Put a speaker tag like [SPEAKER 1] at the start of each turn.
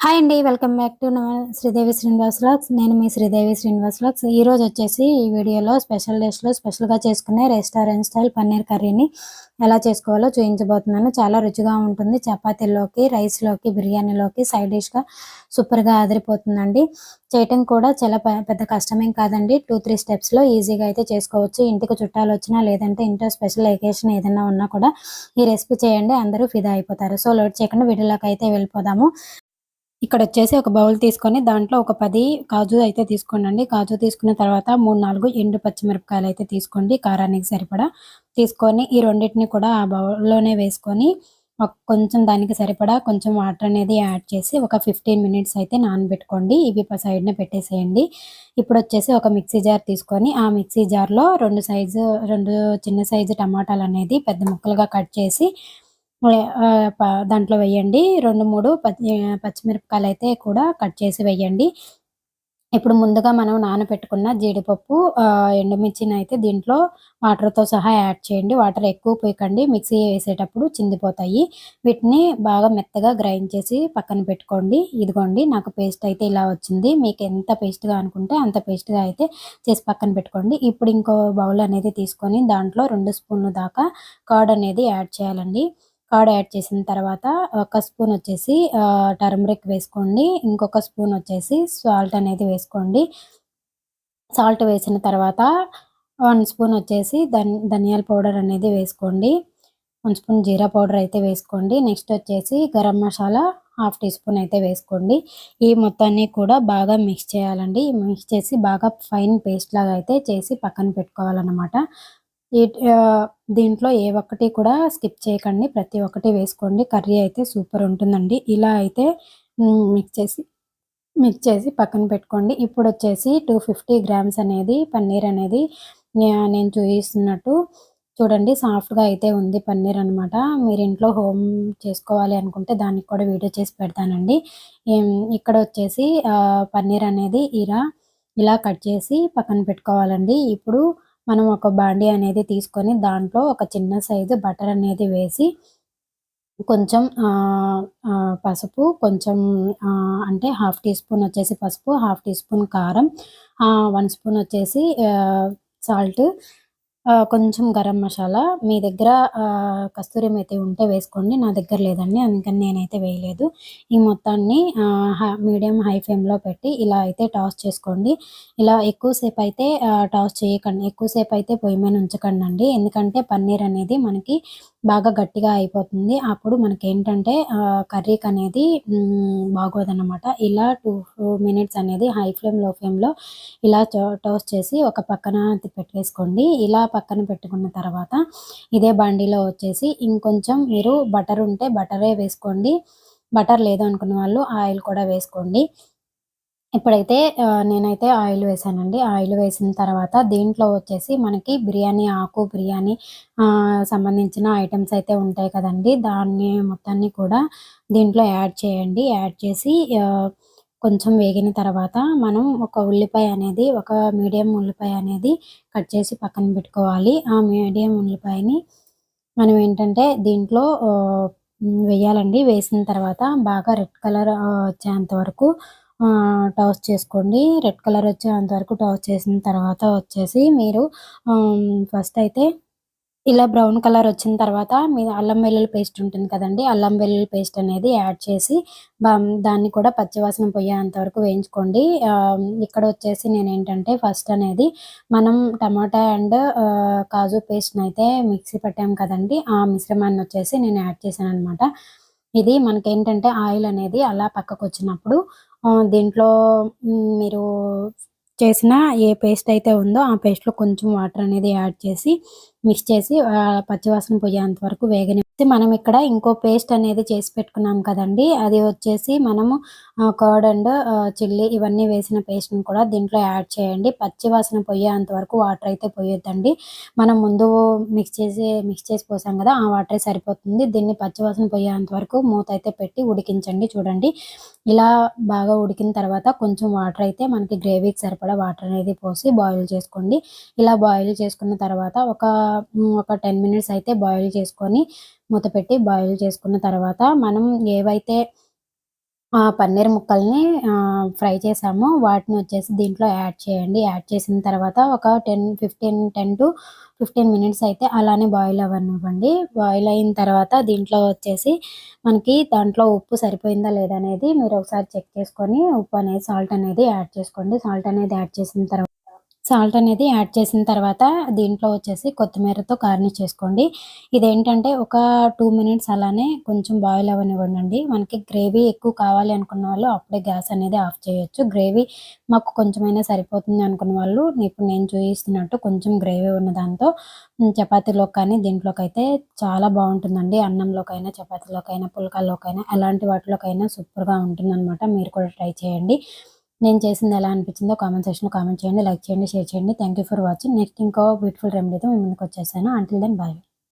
[SPEAKER 1] Hi అండి welcome back to Sridevi Srinivas vlogs నేను మీ శ్రీదేవి శ్రీనివాస్ వ్లాగ్స్ ఈ రోజు వచ్చేసి ఈ వీడియోలో స్పెషల్ డేస్లో స్పెషల్గా చేసుకునే రెస్టారెంట్ స్టైల్ పన్నీర్ కర్రీని ఎలా చేసుకోవాలో చూపించబోతున్నాను చాలా రుచిగా ఉంటుంది. చపాతీలోకి రైస్లోకి బిర్యానీలోకి సైడ్ డిష్గా సూపర్గా ఆదిరిపోతుందండి చేయటం కూడా చాలా పెద్ద కష్టమేం కాదండి. టూ త్రీ స్టెప్స్లో ఈజీగా అయితే చేసుకోవచ్చు. ఇంటికి చుట్టాలు వచ్చినా లేదంటే ఇంట్లో స్పెషల్ ఎకేషన్ ఏదైనా ఉన్నా కూడా ఈ రెసిపీ చేయండి. అందరూ ఫిదా అయిపోతారు. సో లోడ్ చేయకుండా వీడియోలోకి అయితే వెళ్ళిపోదాము. ఇక్కడ వచ్చేసి ఒక బౌల్ తీసుకొని దాంట్లో ఒక పది కాజు అయితే తీసుకోండి కాజు తీసుకున్న తర్వాత మూడు నాలుగు ఎండు పచ్చిమిరపకాయలు అయితే తీసుకోండి. కారానికి సరిపడా. తీసుకొని ఈ రెండింటిని కూడా ఆ బౌల్లోనే వేసుకొని కొంచెం దానికి సరిపడా కొంచెం వాటర్ అనేది యాడ్ చేసి ఒక ఫిఫ్టీన్ మినిట్స్ అయితే నానబెట్టుకోండి. ఇవి సైడ్న పెట్టేసేయండి. ఇప్పుడు వచ్చేసి ఒక మిక్సీ జార్ తీసుకొని ఆ మిక్సీ జార్లో రెండు సైజు రెండు చిన్న సైజు టమాటాలు అనేది పెద్ద ముక్కలుగా కట్ చేసి దాంట్లో వేయండి. రెండు మూడు పచ్చి పచ్చిమిరపకాయలు అయితే కూడా కట్ చేసి వేయండి. ఇప్పుడు ముందుగా మనం నానబెట్టుకున్న జీడిపప్పు ఎండుమిర్చిని అయితే దీంట్లో వాటర్తో సహా యాడ్ చేయండి. వాటర్ ఎక్కువ పోయకండి. మిక్సీ వేసేటప్పుడు చిందిపోతాయి. వీటిని బాగా మెత్తగా గ్రైండ్ చేసి పక్కన పెట్టుకోండి. ఇదిగోండి నాకు పేస్ట్ అయితే ఇలా వచ్చింది. మీకు ఎంత పేస్ట్గా అనుకుంటే అంత పేస్ట్గా అయితే చేసి పక్కన పెట్టుకోండి. ఇప్పుడు ఇంకో బౌల్ అనేది తీసుకొని దాంట్లో రెండు స్పూన్లు దాకా కర్డ్ అనేది యాడ్ చేయాలండి. కర్డ్ యాడ్ చేసిన తర్వాత ఒక స్పూన్ వచ్చేసి టర్మరిక్ వేసుకోండి. ఇంకొక స్పూన్ వచ్చేసి సాల్ట్ అనేది వేసుకోండి. సాల్ట్ వేసిన తర్వాత వన్ స్పూన్ వచ్చేసి ధన్ ధనియాల పౌడర్ అనేది వేసుకోండి. వన్ స్పూన్ జీరా పౌడర్ అయితే వేసుకోండి. నెక్స్ట్ వచ్చేసి garam masala half teaspoon అయితే వేసుకోండి. ఈ మొత్తాన్ని కూడా బాగా మిక్స్ చేయాలండి. మిక్స్ చేసి బాగా ఫైన్ పేస్ట్ లాగా అయితే చేసి పక్కన పెట్టుకోవాలన్నమాట. ఈ దీంట్లో ఏ ఒక్కటి కూడా స్కిప్ చేయకండి. ప్రతి ఒక్కటి వేసుకోండి. కర్రీ అయితే సూపర్ ఉంటుందండి. ఇలా అయితే మిక్స్ చేసి మిక్స్ చేసి పక్కన పెట్టుకోండి. ఇప్పుడు వచ్చేసి టూ ఫిఫ్టీ గ్రామ్స్ అనేది పన్నీర్ అనేది నేను చూపిస్తున్నట్టు చూడండి. సాఫ్ట్గా అయితే ఉంది పన్నీర్ అనమాట మీరు ఇంట్లో హోమ్ చేసుకోవాలి అనుకుంటే దానికి కూడా వీడియో చేసి పెడతానండి. ఇక్కడ వచ్చేసి పన్నీర్ అనేది ఇలా ఇలా కట్ చేసి పక్కన పెట్టుకోవాలండి. ఇప్పుడు మనం ఒక బాండీ అనేది తీసుకొని దాంట్లో ఒక చిన్న సైజు బటర్ అనేది వేసి కొంచెం పసుపు కొంచెం అంటే హాఫ్ టీ స్పూన్ వచ్చేసి పసుపు హాఫ్ టీ స్పూన్ కారం వన్ స్పూన్ వచ్చేసి సాల్ట్ కొంచెం గరం మసాలా. మీ దగ్గర కస్తూరి మేతి ఉంటే వేసుకోండి. నా దగ్గర లేదండి. అందుకని నేనైతే వేయలేదు. ఈ మొత్తాన్ని మీడియం హై ఫ్లేమ్లో పెట్టి ఇలా అయితే టాస్ చేసుకోండి. ఇలా ఎక్కువసేపు అయితే టాస్ చేయకండి. ఎక్కువసేపు అయితే పొయ్యి మీద ఉంచకండి అండి ఎందుకంటే పన్నీర్ అనేది మనకి బాగా గట్టిగా అయిపోతుంది. అప్పుడు మనకి ఏంటంటే కర్రీకి అనేది బాగోదన్నమాట. ఇలా టూ మినిట్స్ అనేది హై ఫ్లేమ్లో ఫ్లేమ్లో ఇలా టాస్ చేసి ఒక పక్కన పెట్టేసుకోండి. ఇలా పక్కన పెట్టుకున్న తర్వాత ఇదే బండిలో వచ్చేసి ఇంకొంచెం మీరు బటర్ ఉంటే బటరే వేసుకోండి. బటర్ లేదు అనుకున్న వాళ్ళు ఆయిల్ కూడా వేసుకోండి. ఇప్పుడైతే నేనైతే ఆయిల్ వేసానండి. ఆయిల్ వేసిన తర్వాత దీంట్లో వచ్చేసి మనకి బిర్యానీ ఆకు బిర్యానీ సంబంధించిన ఐటమ్స్ అయితే ఉంటాయి కదండి. దాన్ని మొత్తాన్ని కూడా దీంట్లో యాడ్ చేయండి. యాడ్ చేసి కొంచెం వేగిన తర్వాత మనం ఒక ఉల్లిపాయ అనేది ఒక మీడియం ఉల్లిపాయ అనేది కట్ చేసి పక్కన పెట్టుకోవాలి. ఆ మీడియం ఉల్లిపాయని మనం ఏంటంటే దీంట్లో వేయాలండి. వేసిన తర్వాత బాగా రెడ్ కలర్ వచ్చేంత వరకు టాస్ చేసుకోండి. రెడ్ కలర్ వచ్చేంత వరకు టాస్ చేసిన తర్వాత వచ్చేసి మీరు ఫస్ట్ అయితే ఇలా బ్రౌన్ కలర్ వచ్చిన తర్వాత మీ అల్లం వెల్లుల్లి పేస్ట్ ఉంటుంది కదండి అల్లం వెల్లుల్లి పేస్ట్ అనేది యాడ్ చేసి దాన్ని కూడా పచ్చివాసన పోయేంత వరకు వేయించుకోండి. ఇక్కడ వచ్చేసి నేను ఏంటంటే ఫస్ట్ అనేది మనం టమాటా అండ్ కాజు పేస్ట్ని అయితే మిక్సీ పెట్టాం కదండి ఆ మిశ్రమాన్ని వచ్చేసి నేను యాడ్ చేశాను అనమాట ఇది మనకేంటంటే ఆయిల్ అనేది అలా పక్కకు వచ్చినప్పుడు దీంట్లో మీరు చేసిన ఏ పేస్ట్ అయితే ఉందో ఆ పేస్ట్లో కొంచెం వాటర్ అనేది యాడ్ చేసి మిక్స్ చేసి పచ్చివాసన పోయేంత వరకు వేగని మనం ఇక్కడ ఇంకో పేస్ట్ అనేది చేసి పెట్టుకున్నాం కదండి. అది వచ్చేసి మనము కర్డ్ అండ్ చిల్లీ ఇవన్నీ వేసిన పేస్ట్ని కూడా దీంట్లో యాడ్ చేయండి. పచ్చివాసన పోయేంత వరకు వాటర్ అయితే పోయొద్దండి. మనం ముందు మిక్స్ చేసి మిక్స్ చేసి పోసాం కదా ఆ వాటర్ సరిపోతుంది. దీన్ని పచ్చివాసన పోయేంత వరకు మూత అయితే పెట్టి ఉడికించండి చూడండి. ఇలా బాగా ఉడికిన తర్వాత కొంచెం వాటర్ అయితే మనకి గ్రేవీకి సరిపడా వాటర్ అనేది పోసి బాయిల్ చేసుకోండి. ఇలా బాయిల్ చేసుకున్న తర్వాత ఒక ఒక టెన్ మినిట్స్ అయితే బాయిల్ చేసుకొని మూత పెట్టి బాయిల్ చేసుకున్న తర్వాత మనం ఏవైతే పన్నీర్ ముక్కల్ని ఫ్రై చేసామో వాటిని వచ్చేసి దీంట్లో యాడ్ చేయండి. యాడ్ చేసిన తర్వాత ఒక ten fifteen ten to fifteen minutes అయితే అలానే బాయిల్ అవ్వనివ్వండి. బాయిల్ అయిన తర్వాత దీంట్లో వచ్చేసి మనకి దాంట్లో ఉప్పు సరిపోయిందా లేదా అనేది మీరు ఒకసారి చెక్ చేసుకొని ఉప్పు అనేది సాల్ట్ అనేది యాడ్ చేసుకోండి. సాల్ట్ అనేది యాడ్ చేసిన తర్వాత సాల్ట్ అనేది యాడ్ చేసిన తర్వాత దీంట్లో వచ్చేసి కొత్తిమీరతో గార్నిష్ చేసుకోండి. ఇదేంటంటే ఒక టూ మినిట్స్ అలానే కొంచెం బాయిల్ అవ్వనివ్వండి. మనకి గ్రేవీ ఎక్కువ కావాలి అనుకున్న వాళ్ళు అప్పుడే గ్యాస్ అనేది ఆఫ్ చేయొచ్చు. గ్రేవీ మాకు కొంచెమైనా సరిపోతుంది అనుకున్న వాళ్ళు ఇప్పుడు నేను చూపిస్తున్నట్టు కొంచెం గ్రేవీ ఉన్న దాంతో చపాతీలోకి కానీ దీంట్లోకి అయితే చాలా బాగుంటుందండి. అన్నంలోకైనా చపాతీలోకైనా పుల్కాల్లోకైనా ఎలాంటి వాటిలోకైనా సూపర్గా ఉంటుందన్నమాట. మీరు కూడా ట్రై చేయండి. నేను చేసింది ఎలా అనిపించిందో కామెంట్ సెక్షన్లో కామెంట్ చేయండి లైక్ చేయండి షేర్ చేయండి. Thank you for watching next ఇంకో బ్యూటిఫుల్ రెమెడీతో మీ ముందుకు వచ్చేసాను. Until then bye